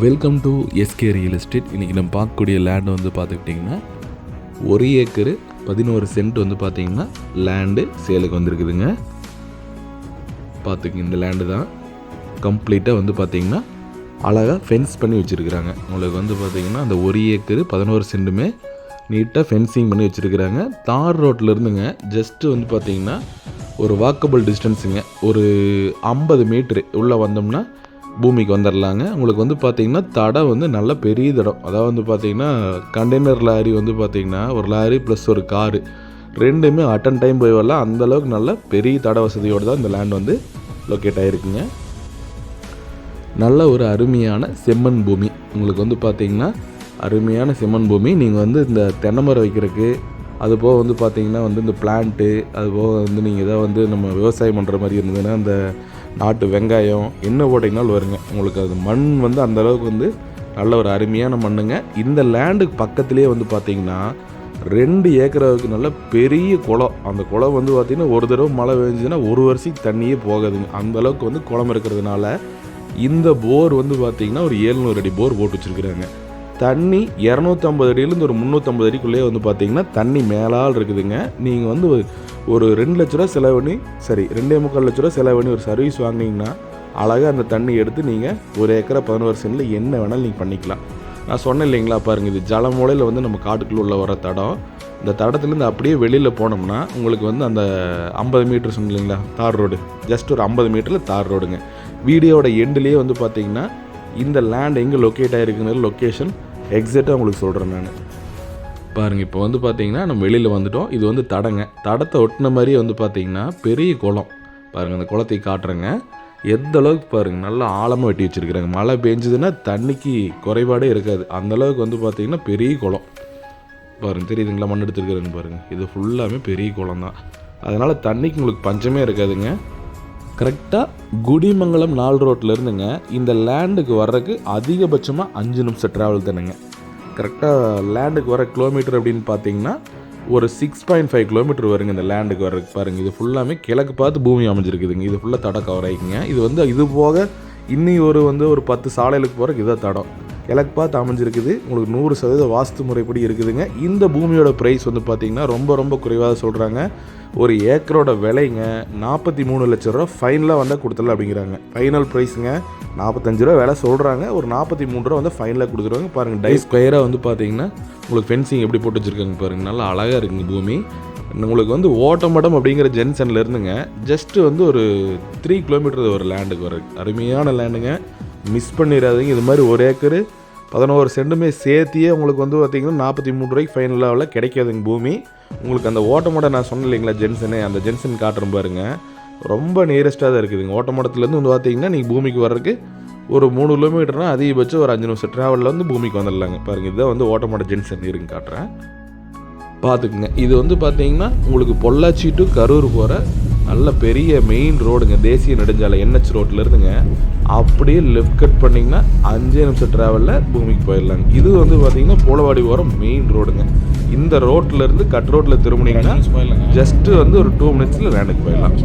Welcome to SK real estate இன்றைக்கி நம்ம பார்க்கக்கூடிய லேண்டு வந்து பார்த்துக்கிட்டிங்கன்னா ஒரு ஏக்கரு பதினோரு சென்ட் வந்து பார்த்தீங்கன்னா லேண்டு சேலுக்கு வந்திருக்குதுங்க. பார்த்துங்க இந்த லேண்டு தான் கம்ப்ளீட்டாக வந்து பார்த்தீங்கன்னா அழகாக ஃபென்ஸ் பண்ணி வச்சுருக்குறாங்க. உங்களுக்கு வந்து பார்த்திங்கன்னா அந்த ஒரு ஏக்கரு பதினோரு சென்ட்டுமே நீட்டாக ஃபென்சிங் பண்ணி வச்சுருக்குறாங்க. தார் ரோட்டில் இருந்துங்க ஜஸ்ட்டு வந்து பார்த்தீங்கன்னா ஒரு வாக்கபிள் டிஸ்டன்ஸுங்க ஒரு ஐம்பது மீட்ரு உள்ளே வந்தோம்னா பூமிக்கு வந்துடலாங்க உங்களுக்கு வந்து பார்த்திங்கன்னா தடை வந்து நல்ல பெரிய தடம். அதாவது வந்து பார்த்திங்கன்னா கண்டெய்னர் லாரி வந்து பார்த்திங்கன்னா ஒரு லாரி ப்ளஸ் ஒரு காரு ரெண்டுமே அட்டன் டைம் போய் வரலாம். அந்த அளவுக்கு நல்ல பெரிய தடை வசதியோடு தான் இந்த லேண்ட் வந்து லொக்கேட் ஆகிருக்குங்க நல்ல ஒரு அருமையான செம்மண் பூமி. உங்களுக்கு வந்து பார்த்திங்கன்னா அருமையான செம்மண் பூமி. நீங்கள் வந்து இந்த தென்னை மரம் வைக்கிறதுக்கு அது போக வந்து பார்த்திங்கன்னா வந்து இந்த பிளான்ட்டு அது போக வந்து நீங்கள் எதாவது வந்து நம்ம விவசாயம் பண்ணுற மாதிரி இருந்ததுன்னா அந்த நாட்டு வெங்காயம் என்ன போட்டிங்கனாலும் வருங்க. உங்களுக்கு அது மண் வந்து அந்த அளவுக்கு வந்து நல்ல ஒரு அருமையான மண்ணுங்க. இந்த லேண்டுக்கு பக்கத்துலேயே வந்து பார்த்தீங்கன்னா ரெண்டு ஏக்கராவுக்கு நல்ல பெரிய குளம். அந்த குளம் வந்து பார்த்திங்கன்னா ஒரு தடவை மழை பெஞ்சுன்னா ஒரு வருஷத்துக்கு தண்ணியே போகாதுங்க. அந்தளவுக்கு வந்து குளம் இருக்கிறதுனால இந்த போர் வந்து பார்த்திங்கன்னா ஒரு ஏழ்நூறு அடி போர் போட்டு வச்சுருக்குறாங்க. தண்ணி இரநூத்தம்பது அடியிலேருந்து ஒரு முந்நூற்றம்பது அடிக்குள்ளேயே வந்து பார்த்தீங்கன்னா தண்ணி மேலால் இருக்குதுங்க. நீங்கள் வந்து ஒரு- ஒரு ரெண்டு லட்ச ரூபா செலவு பண்ணி சரி ரெண்டே முக்கால் லட்ச ரூபா செலவு பண்ணி ஒரு சர்வீஸ் வாங்கினீங்கன்னா அழகாக அந்த தண்ணி எடுத்து நீங்கள் ஒரு ஏக்கரை பதினோரு சென்டில் என்ன வேணாலும் நீங்கள் பண்ணிக்கலாம். நான் சொன்னேன் இல்லைங்களா பாருங்கள் இது ஜலமூலையில் வந்து நம்ம காட்டுக்குள்ளே உள்ள வர தடம். இந்த தடத்துலேருந்து அப்படியே வெளியில் போனோம்னா உங்களுக்கு வந்து அந்த ஐம்பது மீட்டர் சொன்னீங்களா தார் ரோடு. ஜஸ்ட் ஒரு ஐம்பது மீட்டரில் தார் ரோடுங்க. வீடியோவோட எண்டுலேயே வந்து பார்த்தீங்கன்னா இந்த லேண்ட் எங்கே லொக்கேட் ஆகிருக்குங்கிற லொக்கேஷன் எக்ஸாக்டாக உங்களுக்கு சொல்கிறேன் நான். பாருங்கள் இப்போ வந்து பார்த்தீங்கன்னா நம்ம வெளியில் வந்துட்டோம். இது வந்து தடங்க. தடத்தை ஒட்டின மாதிரியே வந்து பார்த்தீங்கன்னா பெரிய குளம். பாருங்கள் அந்த குளத்தை காட்டுறேங்க. எந்த அளவுக்கு பாருங்கள் நல்லா ஆழமாக வெட்டி வச்சுருக்குறாங்க. மழை பெஞ்சதுன்னா தண்ணிக்கு குறைபாடே இருக்காது. அந்தளவுக்கு வந்து பார்த்திங்கன்னா பெரிய குளம். பாருங்கள் தெரியுதுங்களா? மண் எடுத்துருக்குறாங்க பாருங்கள் இது ஃபுல்லாமே பெரிய குளம் தான். அதனால் தண்ணிக்கு உங்களுக்கு பஞ்சமே இருக்காதுங்க. கரெக்டாக குடிமங்கலம் நாலு ரோட்டில் இருந்துங்க. இந்த லேண்டுக்கு வர்றதுக்கு அதிகபட்சமாக அஞ்சு நிமிஷம் ட்ராவல் தானுங்க. கரெக்டாக லேண்டுக்கு வர கிலோமீட்டர் அப்படின்னு பார்த்தீங்கன்னா ஒரு சிக்ஸ் பாயிண்ட் ஃபைவ் கிலோமீட்டர் வருங்க இந்த லேண்டுக்கு வர்றதுக்கு பாருங்கள் இது ஃபுல்லாமே கிழக்கு பார்த்து பூமி அமைஞ்சிருக்குதுங்க. இது ஃபுல்லாக தடம் கவர் ஆகிக்குங்க இது வந்து இது போக இன்னி ஒரு வந்து ஒரு பத்து சாலைகளுக்கு போகிறதுக்கு இதான் தடம். கிழக்கு பார்த்து அமைஞ்சிருக்குது உங்களுக்கு நூறு சதவீத வாஸ்து முறைப்படி இருக்குதுங்க. இந்த பூமியோட ப்ரைஸ் வந்து பார்த்தீங்கன்னா ரொம்ப ரொம்ப குறைவாக சொல்கிறாங்க ஒரு ஏக்கரோட விலைங்க நாற்பத்தி மூணு லட்ச ரூபா ஃபைனலாக வந்தால் கொடுத்துடலாம் அப்படிங்கிறாங்க. ஃபைனல் ப்ரைஸுங்க நாற்பத்தஞ்சு ரூபா விலை சொல்கிறாங்க ஒரு நாற்பத்தி மூணு ரூபா வந்து ஃபைனலாக கொடுத்துருவாங்க. பாருங்கள் டை ஸ்கொயராக வந்து பார்த்தீங்கன்னா உங்களுக்கு ஃபென்சிங் எப்படி போட்டு வச்சுருக்காங்க பாருங்கள் நல்லா அழகாக இருக்குங்க பூமி. உங்களுக்கு வந்து ஓட்டமடம் அப்படிங்கிற ஜென்சன்ல இருந்துங்க. ஜஸ்ட்டு வந்து ஒரு த்ரீ கிலோமீட்டர் ஒரு லேண்டுக்கு வர அருமையான லேண்டுங்க மிஸ் பண்ணிடாதீங்க இது மாதிரி ஒரு ஏக்கரு பதினோரு சென்ட்டுமே சேர்த்தியே உங்களுக்கு வந்து பார்த்தீங்கன்னா நாற்பத்தி மூணு ரூபாய்க்கு ஃபைனல் லெவலில் கிடைக்காதுங்க பூமி. உங்களுக்கு அந்த ஓட்டமோட நான் சொன்னேன் இல்லைங்களா ஜென்சனு? அந்த ஜென்சன் காட்டுறேன் பாருங்க. ரொம்ப நியரஸ்ட்டாக தான் இருக்குதுங்க ஓட்டமடத்துலேருந்து வந்து பார்த்தீங்கன்னா நீங்கள் பூமிக்கு வர்றதுக்கு ஒரு மூணு கிலோமீட்டர்னா அதிகபட்சம் ஒரு அஞ்சு நிமிஷம் ட்ராவலில் வந்து பூமிக்கு வந்துடலாங்க. பாருங்கள் இதுதான் வந்து ஓட்டமோட ஜென்சன் இருங்க காட்டுறேன். பார்த்துக்குங்க. இது வந்து பார்த்தீங்கன்னா உங்களுக்கு பொள்ளாச்சி டு கரூர் போகிற நல்ல பெரிய மெயின் ரோடுங்க தேசிய நெடுஞ்சாலை என்ஹெச் ரோட்டில் இருந்துங்க. அப்படியே லெஃப்ட் கட் பண்ணிங்கன்னா அஞ்சே நிமிஷம் ட்ராவலில் பூமிக்கு போயிடலாங்க. இது வந்து பார்த்தீங்கன்னா போலவாடி ஓரம் மெயின் ரோடுங்க இந்த ரோட்ல இருந்து கட் ரோட்டில் திரும்பினீங்கன்னா ஜஸ்ட்டு வந்து ஒரு டூ மினிட்ஸில் லேண்டுக்கு போயிடலாம்.